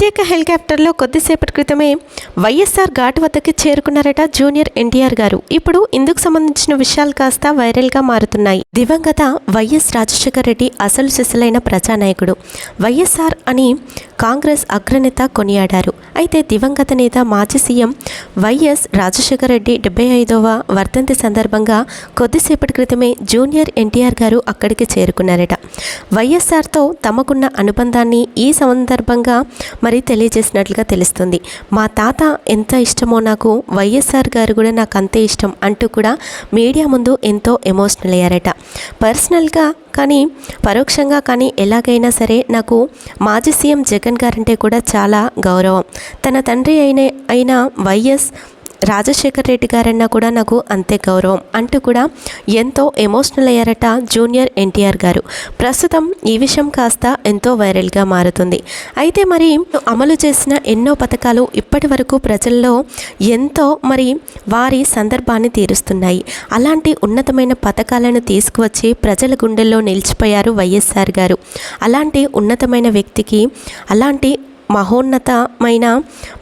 ప్రత్యేక హెలికాప్టర్లో కొద్దిసేపటి క్రితమే వైఎస్ఆర్ ఘాట్ వద్దకి చేరుకున్నారట జూనియర్ ఎన్టీఆర్ గారు. ఇప్పుడు ఇందుకు సంబంధించిన విషయాలు కాస్త వైరల్గా మారుతున్నాయి. దివంగత వైఎస్ రాజశేఖర రెడ్డి అసలు సిసలైన ప్రజానాయకుడు. వైఎస్ఆర్ అని కాంగ్రెస్ అగ్రనేత కొనియాడారు. అయితే దివంగత నేత మాజీ సీఎం వైఎస్ రాజశేఖర రెడ్డి డెబ్బై ఐదవ వర్ధంతి సందర్భంగా కొద్దిసేపటి క్రితమే జూనియర్ ఎన్టీఆర్ గారు అక్కడికి చేరుకున్నారట. వైఎస్ఆర్తో తమకున్న అనుబంధాన్ని ఈ సందర్భంగా మరి తెలియజేసినట్లుగా తెలుస్తుంది. మా తాత ఎంత ఇష్టమో నాకు వైఎస్ఆర్ గారు కూడా నాకు అంతే ఇష్టం అంటూ కూడా మీడియా ముందు ఎంతో ఎమోషనల్ అయ్యారట. పర్సనల్గా కానీ పరోక్షంగా కానీ ఎలాగైనా సరే నాకు మాజీ సీఎం జగన్ గారంటే కూడా చాలా గౌరవం. తన తండ్రి అయిన అయిన వైఎస్ రాజశేఖర్ రెడ్డి గారన్నా కూడా నాకు అంతే గౌరవం అంటూ కూడా ఎంతో ఎమోషనల్ అయ్యారట జూనియర్ ఎన్టీఆర్ గారు. ప్రస్తుతం ఈ విషయం కాస్త ఎంతో వైరల్గా మారుతుంది. అయితే మరి అమలు చేసిన ఎన్నో పథకాలు ఇప్పటి వరకు ప్రజల్లో ఎంతో మరి వారి సందర్భాన్ని తీరుస్తున్నాయి. అలాంటి ఉన్నతమైన పథకాలను తీసుకువచ్చి ప్రజల గుండెల్లో నిలిచిపోయారు వైఎస్ఆర్ గారు. అలాంటి ఉన్నతమైన వ్యక్తికి అలాంటి మహోన్నతమైన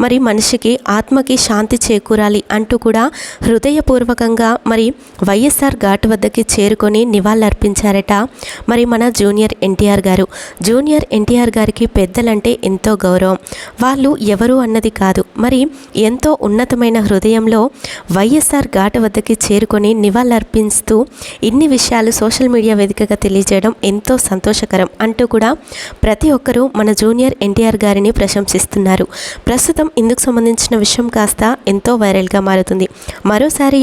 మరి మనిషికి ఆత్మకి శాంతి చేకూరాలి అంటూ కూడా హృదయపూర్వకంగా మరి వైఎస్ఆర్ ఘాట్ వద్దకి చేరుకొని నివాళులర్పించారట మరి మన జూనియర్ ఎన్టీఆర్ గారు. జూనియర్ ఎన్టీఆర్ గారికి పెద్దలంటే ఎంతో గౌరవం. వాళ్ళు ఎవరు అన్నది కాదు. మరి ఎంతో ఉన్నతమైన హృదయంలో వైఎస్ఆర్ ఘాట్ వద్దకి చేరుకొని నివాళులర్పిస్తూ ఇన్ని విషయాలు సోషల్ మీడియా వేదికగా తెలియజేయడం ఎంతో సంతోషకరం అంటూ కూడా ప్రతి ఒక్కరూ మన జూనియర్ ఎన్టీఆర్ గారిని ప్రశంసిస్తున్నారు. ప్రస్తుతం ఇందుకు సంబంధించిన విషయం కాస్త ఎంతో వైరల్గా మారుతుంది. మరోసారి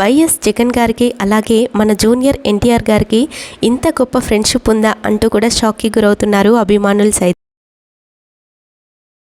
వైఎస్ జగన్ గారికి అలాగే మన జూనియర్ ఎన్టీఆర్ గారికి ఇంత గొప్ప ఫ్రెండ్షిప్ ఉందా అంటూ కూడా షాక్కి గురవుతున్నారు అభిమానులు సైతం.